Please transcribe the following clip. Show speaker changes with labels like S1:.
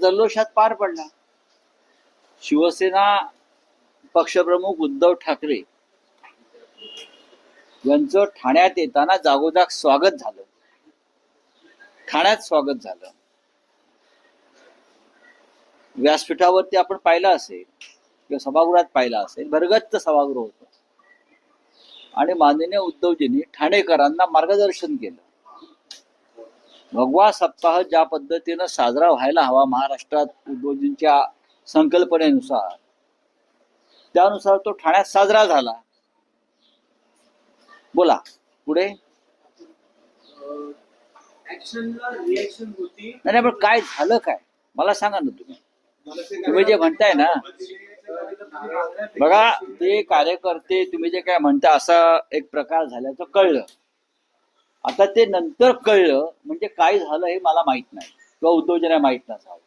S1: जल्लोषात पार पडला. शिवसेना पक्षप्रमुख उद्धव ठाकरे यांचं ठाण्यात येताना जागोजाग स्वागत झालं. ठाण्यात स्वागत झालं. व्यासपीठावरती आपण पाहिलं असेल किंवा सभागृहात पाहिलं असेल भरगच्च सभागृह होत. आणि माननीय उद्धवजींनी ठाणेकरांना मार्गदर्शन केलं. भगवा सप्ताह ज्या पद्धतीनं साजरा व्हायला हवा महाराष्ट्रात उद्धवजींच्या संकल्पनेनुसार. त्यानुसार तो ठाण्यात साजरा झाला. बोला पुढे? नाही, पण काय झालं काय? मला सांगा ना तुम्ही. तुम्ही जे म्हणताय ना बघा ते कार्यकर्ते तुम्ही जे काय म्हणता असा एक प्रकार झाल्याचं कळलं. आता ते नंतर कळलं म्हणजे काय झालं हे मला माहीत नाही. किंवा उद्धवजींना माहीत नसावं.